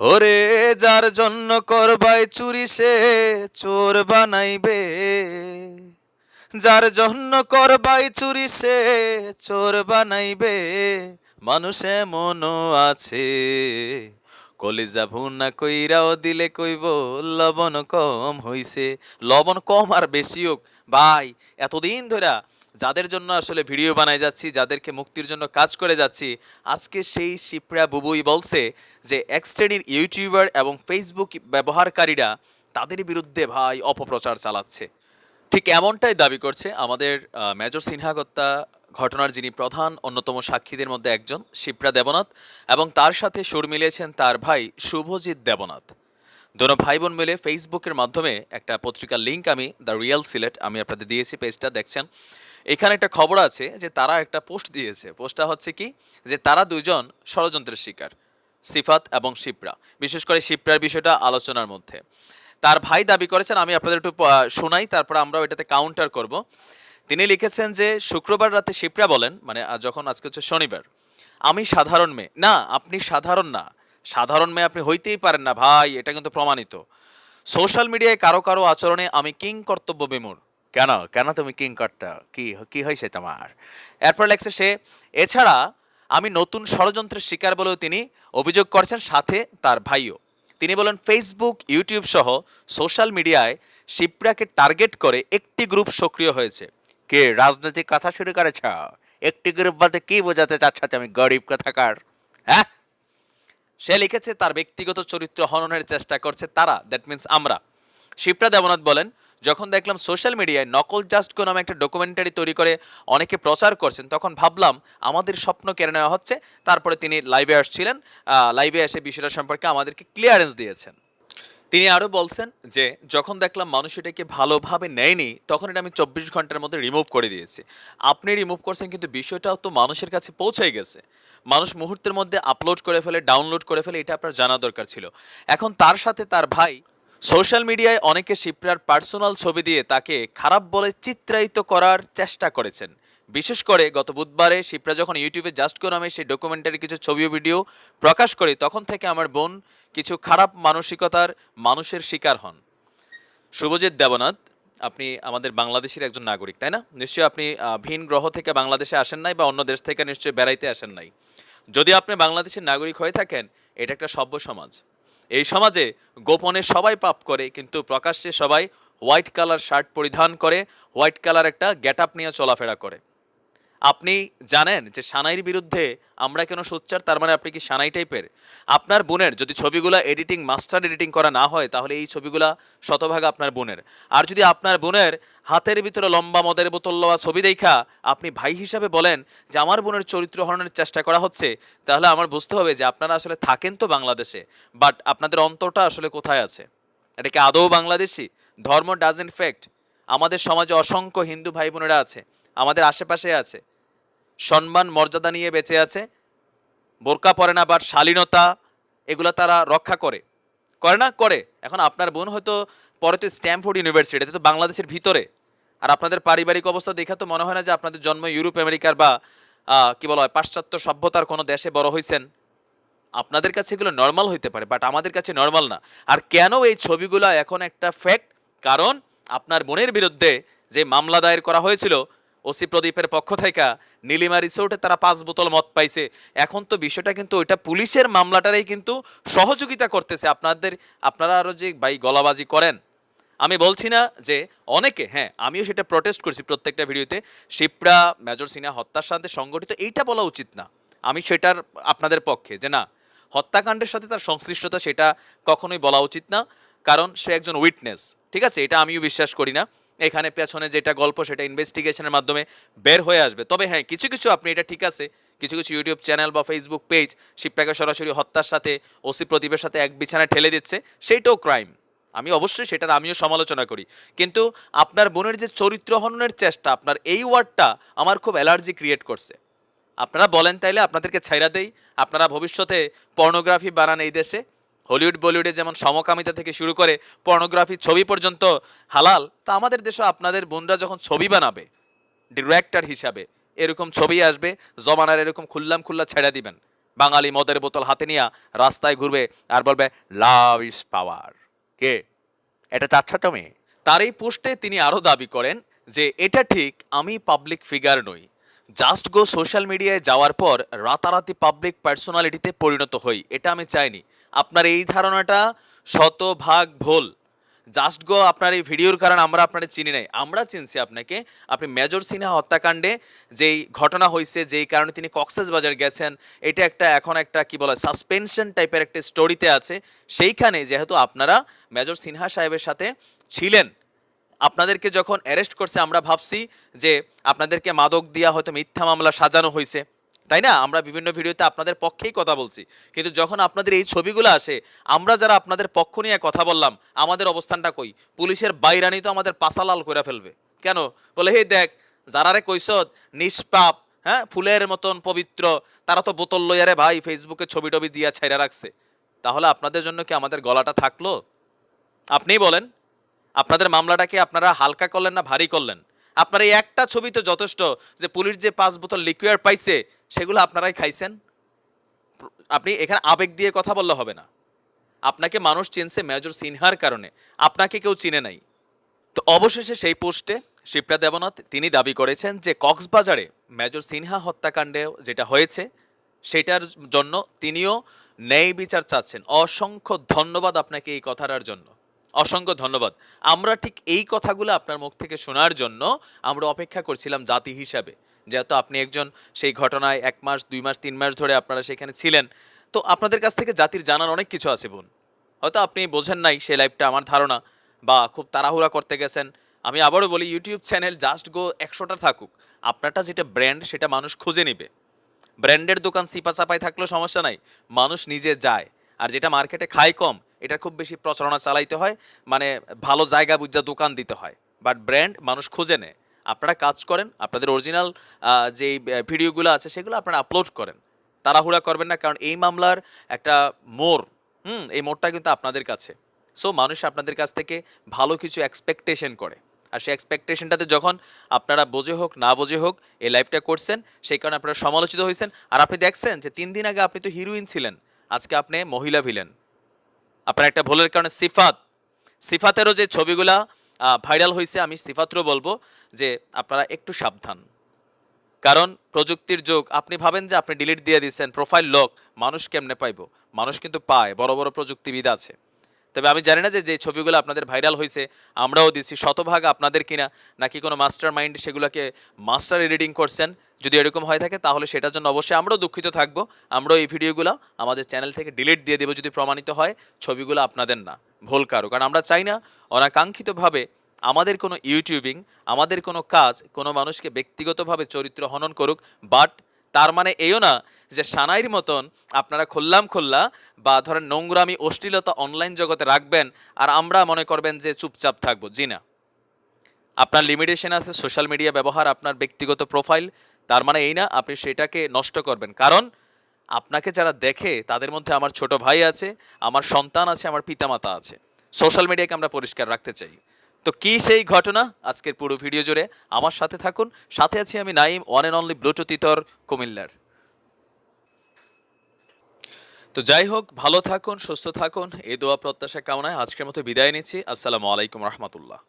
ওরে যার জন্য করবাই চুরি সে চোর বানাইবে। যার জন্য করবাই চুরি সে চোর বানাইবে। মানুষে মনো আছে, কলিজা ভুনা কইরাও দিলে কইব, লবণ কম হইছে। লবণ কম আর বেশি হোক। ভাই, এতদিন ধরে যাদের জন্য আসলে ভিডিও বানাই যাচ্ছি, যাদেরকে মুক্তির জন্য কাজ করে যাচ্ছি, আজকে সেই শিপ্রা বুবুই বলছে যে এক শ্রেণির ইউটিউবার এবং ফেসবুক ব্যবহারকারীরা তাদের বিরুদ্ধে ভাই অপপ্রচার চালাচ্ছে। ঠিক এমনটাই দাবি করছে আমাদের মেজর সিনহা হত্যা ঘটনার যিনি প্রধান, অন্যতম সাক্ষীদের মধ্যে একজন, শিপ্রা দেবনাথ, এবং তার সাথে সুর মিলিয়েছেন তার ভাই শুভজিৎ দেবনাথ। দোনো ভাই বোন মিলে ফেসবুকের মাধ্যমে একটা পত্রিকার লিঙ্ক আমি, দ্য রিয়েল সিলেট, আমি আপনাদের দিয়েছি পেজটা, দেখছেন। এখানে একটা খবর আছে যে তারা একটা পোস্ট দিয়েছে। পোস্টটা হচ্ছে কি? যে তারা দুজন ষড়যন্ত্রের শিকার, সিফাত এবং শিপ্রা। বিশেষ করে শিপ্রার বিষয়টা আলোচনার মধ্যে। তার ভাই দাবি করেছেন, আমি আপনাদের একটু শোনাই, তারপর আমরা এটাতে কাউন্টার করব। তিনি লিখেছেন যে, শুক্রবার রাতে শিপ্রা বলেন মানে যখন আজকে হচ্ছে শনিবার, আমি সাধারণ মেয়ে। না, আপনি সাধারণ না। সাধারণ মেয়ে আপনি হইতেই পারেন না, ভাই, এটা কিন্তু প্রমাণিত। সোশ্যাল মিডিয়ায় কারও কারও আচরণে আমি কিং কর্তব্য বিমূর কেন? কেন তুমি কিং কর্তা? কি কি হয়েছে তোমার? এরপর লেখছে সে, এছাড়া আমি নতুন ষড়যন্ত্রের শিকার বলেও তিনি অভিযোগ করছেন সাথে তার ভাইও। তিনি বলেন ফেসবুক ইউটিউব সহ সোশ্যাল মিডিয়ায় শিপ্রাকে টার্গেট করে একটি গ্রুপ সক্রিয় হয়েছে। কে? রাজনৈতিক কথা শুরু করেছ? একটি গ্রুপ বলতে কি বোঝাতে চাচ্ছ আমি গরিব কথাকার? হ্যাঁ? সে লিখেছে, তার ব্যক্তিগত চরিত্র হননের চেষ্টা করছে তারা দ্যাট মিন্স আমরা। শিপ্রা দেবনাথ বলেন যখন দেখলাম সোশ্যাল মিডিয়ায় নকল জাস্ট কো নামে একটা ডকুমেন্টারি তৈরি করে অনেকে প্রচার করছেন, তখন ভাবলাম আমাদের স্বপ্ন কেড়ে নেওয়া হচ্ছে। তারপরে তিনি লাইভে আসছিলেন লাইভে এসে বিষয়টা সম্পর্কে আমাদেরকে ক্লিয়ারেন্স দিয়েছেন। তিনি আরও বলছেন যে, যখন দেখলাম মানুষ এটাকে ভালোভাবে নেয়নি, তখন এটা আমি চব্বিশ ঘণ্টার মধ্যে রিমুভ করে দিয়েছি। আপনি রিমুভ করছেন, কিন্তু বিষয়টাও তো মানুষের কাছে পৌঁছে গেছে। মানুষ মুহূর্তের মধ্যে আপলোড করে ফেলে ডাউনলোড করে ফেলে, এটা আপনার জানা দরকার ছিল। এখন তার সাথে তার ভাই সোশ্যাল মিডিয়ায় অনেকে শিপ্রার পার্সোনাল ছবি দিয়ে তাকে খারাপ বলে চিত্রায়িত করার চেষ্টা করেছেন। বিশেষ করে গত বুধবারে শিপ্রা যখন ইউটিউবে জাস্ট কো নামে সেই ডকুমেন্টারি কিছু ছবি ভিডিও প্রকাশ করে, তখন থেকে আমার বোন কিছু খারাপ মানসিকতার মানুষের শিকার হন। শুভজিৎ দেবনাথ, আপনি আমাদের বাংলাদেশের একজন নাগরিক, তাই না? নিশ্চয়ই আপনি ভিন গ্রহ থেকে বাংলাদেশে আসেন নাই বা অন্য দেশ থেকে নিশ্চয়ই বেড়াইতে আসেন নাই। যদি আপনি বাংলাদেশের নাগরিক হয়ে থাকেন, এটা একটা সভ্য সমাজ। এই সমাজে গোপনে সবাই পাপ করে, কিন্তু প্রকাশ্যে সবাই হোয়াইট কালার শার্ট পরিধান করে, হোয়াইট কালার একটা গেট নিয়ে চলাফেরা করে। আপনি জানেন যে সানাইর বিরুদ্ধে আমরা কেন সোচ্চার? তার মানে আপনি কি সানাই টাইপের আপনার বোনের যদি ছবিগুলা এডিটিং মাস্টার এডিটিং করা না হয়, তাহলে এই ছবিগুলা শতভাগ আপনার বোনের। আর যদি আপনার বোনের হাতের ভিতরে লম্বা মদের বোতল লওয়া ছবি দেখা আপনি ভাই হিসাবে বলেন যে আমার বোনের চরিত্র হরণের চেষ্টা করা হচ্ছে, তাহলে আমার বুঝতে হবে যে আপনারা আসলে থাকেন তো বাংলাদেশে বাট আপনাদের অন্তরটা আসলে কোথায় আছে? এটা কি আদৌ বাংলাদেশি? ধর্ম ডাজেন্ট ফ্যাক্ট আমাদের সমাজে অসংখ্য হিন্দু ভাই বোনেরা আছে। আমাদের আশেপাশে আছে। সম্মান, মর্যাদা নিয়ে বেঁচে আছে। বোরকা পরে না বাট শালীনতা, এগুলো তারা রক্ষা করে। করে না? করে। এখন আপনার বোন হয়তো পরে তো স্ট্যামফোর্ড ইউনিভার্সিটি তো বাংলাদেশের ভিতরে। আর আপনাদের পারিবারিক অবস্থা দেখে তো মনে হয় না যে আপনাদের জন্ম ইউরোপ, আমেরিকার বা কি বলা হয়, পাশ্চাত্য সভ্যতার কোনো দেশে বড় হয়েছেন আপনাদের কাছে এগুলো নর্মাল হইতে পারে বাট আমাদের কাছে নর্মাল না। আর কেন এই ছবিগুলো এখন একটা ফ্যাক্ট কারণ আপনার বোনের বিরুদ্ধে যে মামলা দায়ের করা হয়েছিল ওসি প্রদীপের পক্ষ থেকে নীলিমা রিসোর্টে তারা পাঁচ বোতল মদ পাইছে। এখন তো বিষয়টা কিন্তু ওইটা পুলিশের মামলাটারই কিন্তু সহযোগিতা করতেছে। আপনাদের, আপনারা আরও যে ভাই গলাবাজি করেন, আমি বলছি না যে অনেকে হ্যাঁ আমিও সেটা প্রটেস্ট করছি প্রত্যেকটা ভিডিওতে শিপ্রা মেজর সিনহা হত্যার সাথে সংগঠিত, এইটা বলা উচিত না। আমি সেটার আপনাদের পক্ষে যে না, হত্যাকাণ্ডের সাথে তার সংশ্লিষ্টতা সেটা কখনোই বলা উচিত না, কারণ সে একজন উইটনেস ঠিক আছে? এটা আমিও বিশ্বাস করি না। এখানে পেছনে যেটা গল্প সেটা ইনভেস্টিগেশনের মাধ্যমে বের হয়ে আসবে। তবে হ্যাঁ কিছু কিছু আপনি, এটা ঠিক আছে, কিছু কিছু ইউটিউব চ্যানেল বা ফেসবুক পেজ শিপ্রাকে সরাসরি হত্যার সাথে, ওসি প্রদীপের সাথে এক বিছানায় ঠেলে দিচ্ছে, সেইটাও ক্রাইম আমি অবশ্যই সেটার আমিও সমালোচনা করি। কিন্তু আপনার বোনের যে চরিত্র হননের চেষ্টা, আপনার এই ওয়ার্ডটা আমার খুব অ্যালার্জি ক্রিয়েট করছে। আপনারা বলেন তাইলে, আপনাদেরকে ছাইরা দেই, আপনারা ভবিষ্যতে পর্নোগ্রাফি বানান এই দেশে হলিউড বলিউডে যেমন সমকামিতা থেকে শুরু করে পর্নোগ্রাফি ছবি পর্যন্ত হালাল, তা আমাদের দেশে আপনাদের বোনরা যখন ছবি বানাবে ডিরেক্টর হিসাবে, এরকম ছবি আসবে, জমানার এরকম খুল্লাম খুল্লা ছেড়ে দিবেন। বাঙালি মদের বোতল হাতে নিয়ে রাস্তায় ঘুরবে আর বলবে লাভ ইজ পাওয়ার কে? এটা চারটা মেয়ে। তার এই পোস্টে তিনি আরও দাবি করেন যে, এটা ঠিক, আমি পাবলিক ফিগার নই। জাস্ট গো সোশ্যাল মিডিয়ায় যাওয়ার পর রাতারাতি পাবলিক পার্সোনালিটিতে পরিণত হই। এটা আমি চাইনি। আপনার এই ধারণাটা শতভাগ ভুল। জাস্ট গো আপনার এই ভিডিওর কারণ আমরা আপনারা চিনি নাই। আমরা চিনছি আপনাকে। আপনি মেজর সিনহা হত্যাকাণ্ডে যেই ঘটনা হয়েছে যেই কারণে তিনি কক্সেস বাজার গেছেন, এটা একটা এখন একটা কি বলে সাসপেনশন টাইপের একটা স্টোরিতে আছে। সেইখানে যেহেতু আপনারা মেজর সিনহা সাহেবের সাথে ছিলেন, আপনাদেরকে যখন অ্যারেস্ট করছে, আমরা ভাবছি যে আপনাদেরকে মাদক দিয়া হয়তো মিথ্যা মামলা সাজানো হয়েছে তাই না? আমরা বিভিন্ন ভিডিওতে আপনাদের পক্ষেই কথা বলছি। কিন্তু যখন আপনাদের এই ছবিগুলো আসে, আমরা যারা আপনাদের পক্ষ নিয়ে কথা বললাম, আমাদের অবস্থানটা কই? পুলিশের বাইরানি তো আমাদের পাশালাল করে ফেলবে। কেন? বলে, হে দেখ, যারা রে কইসদ নিষ্পাপ হ্যাঁ ফুলের মতন পবিত্র, তারা তো বোতল লইয়ারে ভাই ফেসবুকে ছবি টবি দিয়া ছাইরা রাখছে। তাহলে আপনাদের জন্য কি আমাদের গলাটা থাকল? আপনিই বলেন। আপনাদের মামলাটাকে আপনারা হালকা করলেন না ভারী করলেন? আপনার এই একটা ছবি তো যথেষ্ট যে পুলিশ যে পাঁচ বোতল লিকুইড পাইছে, সেগুলো আপনারাই খাইছেন? আপনি এখানে আবেগ দিয়ে কথা বললে হবে না। আপনাকে মানুষ চিনছে মেজর সিনহার কারণে। আপনাকে কেউ চিনে নাই। তো অবশেষে সেই পোস্টে শিপ্রা দেবনাথ, তিনি দাবি করেছেন যে কক্সবাজারে মেজর সিনহা হত্যাকাণ্ডে যেটা হয়েছে, সেটার জন্য তিনিও ন্যায় বিচার চাচ্ছেন। অসংখ্য ধন্যবাদ আপনাকে এই কথাটার জন্য। অসংখ্য ধন্যবাদ। আমরা ঠিক এই কথাগুলো আপনার মুখ থেকে শোনার জন্য আমরা অপেক্ষা করছিলাম জাতি হিসাবে। যেহেতু আপনি একজন সেই ঘটনায় এক মাস, দুই মাস, তিন মাস ধরে আপনারা সেখানে ছিলেন। তো আপনাদের কাছ থেকে জাতির জানার অনেক কিছু আছে বোন। হয়তো আপনি বোঝেন নাই সেই লাইফটা আমার ধারণা, বা খুব তাড়াহুড়া করতে গেছেন। আমি আবারও বলি ইউটিউব চ্যানেল জাস্ট গো একশোটা থাকুক। আপনারটা যেটা ব্র্যান্ড সেটা মানুষ খুঁজে নিবে। ব্র্যান্ডের দোকান সিপা চাপাই থাকলেও সমস্যা নাই। মানুষ নিজে যায়। আর যেটা মার্কেটে খায় কম এটা খুব বেশি প্রচারণা চালাইতে হয় মানে ভালো জায়গা বুঝা দোকান দিতে হয়। বাট ব্র্যান্ড মানুষ খুঁজে নেয়। আপনারা কাজ করেন, আপনাদের অরিজিনাল যেই ভিডিওগুলো আছে সেগুলো আপনারা আপলোড করেন। তাড়াহুড়া করবেন না, কারণ এই মামলার একটা মোড়, হুম, এই মোড়টা কিন্তু আপনাদের কাছে। সো মানুষ আপনাদের কাছ থেকে ভালো কিছু এক্সপেকটেশন করে। আর সেই এক্সপেকটেশনটাতে যখন আপনারা বোঝে হোক, না বোঝে হোক, এই লাইফটা করছেন, সেই কারণে আপনারা সমালোচিত হয়েছেন। আর আপনি দেখছেন যে তিন দিন আগে আপনি তো হিরোইন ছিলেন। আজকে আপনি মহিলা ভিলেন আপনার একটা ভুলের কারণে সিফাত। সিফাতেরও যে ছবিগুলা ভাইরাল হয়েছে আমি সিফাতেরও বলব যে আপনারা একটু সাবধান। কারণ প্রযুক্তির যুগ, আপনি ভাবেন যে আপনি ডিলিট দিয়ে দিচ্ছেন প্রোফাইল লক মানুষ কেমনে পাইব? মানুষ কিন্তু পায়, বড় বড় প্রযুক্তিবিদ আছে। তবে আমি জানি না যে যে ছবিগুলো আপনাদের ভাইরাল হয়েছে, আমরাও দিচ্ছি। শতভাগ আপনাদের কিনা, নাকি কোনো মাস্টার মাইন্ড সেগুলোকে মাস্টার এডিটিং করছেন? যদি এরকম হয়ে থাকে, তাহলে সেটার জন্য অবশ্যই আমরাও দুঃখিত থাকব। আমরাও এই ভিডিওগুলো আমাদের চ্যানেল থেকে ডিলিট দিয়ে দেবো যদি প্রমাণিত হয়, ছবিগুলো আপনাদের না, ভুল কারও। কারণ আমরা চাই না অনাকাঙ্ক্ষিতভাবে আমাদের কোনো ইউটিউবিং আমাদের কোনো কাজ, কোনো মানুষকে ব্যক্তিগতভাবে চরিত্র হনন করুক বাট তার মানে এও না যে সানাইর মতন আপনারা খুললাম খোল্লা বা ধরেন নোংরামি, অশ্লীলতা অনলাইন জগতে রাখবেন আর আমরা মনে করবেন যে চুপচাপ থাকব। জি না। আপনার লিমিটেশন আছে সোশ্যাল মিডিয়া ব্যবহার, আপনার ব্যক্তিগত প্রোফাইল তার মানে এই না, আপনি সেটাকে নষ্ট করবেন। কারণ আপনাকে যারা দেখে, তাদের মধ্যে আমার ছোট ভাই আছে, আমার সন্তান আছে, আমার পিতামাতা আছে। সোশ্যাল মিডিয়াকে আমরা পরিষ্কার রাখতে চাই। তো কি সেই ঘটনা? আজকের পুরো ভিডিও জুড়ে আমার সাথে থাকুন। সাথে আছি আমি Naim one and only bluetooth ইতর কুমিল্লার। তো যাই হোক, ভালো থাকুন, সুস্থ থাকুন। এ দোয়া প্রত্যাশা কামনায় আজকের মতো বিদায় নিচ্ছি। আসসালামু আলাইকুম রহমতুল্লাহ।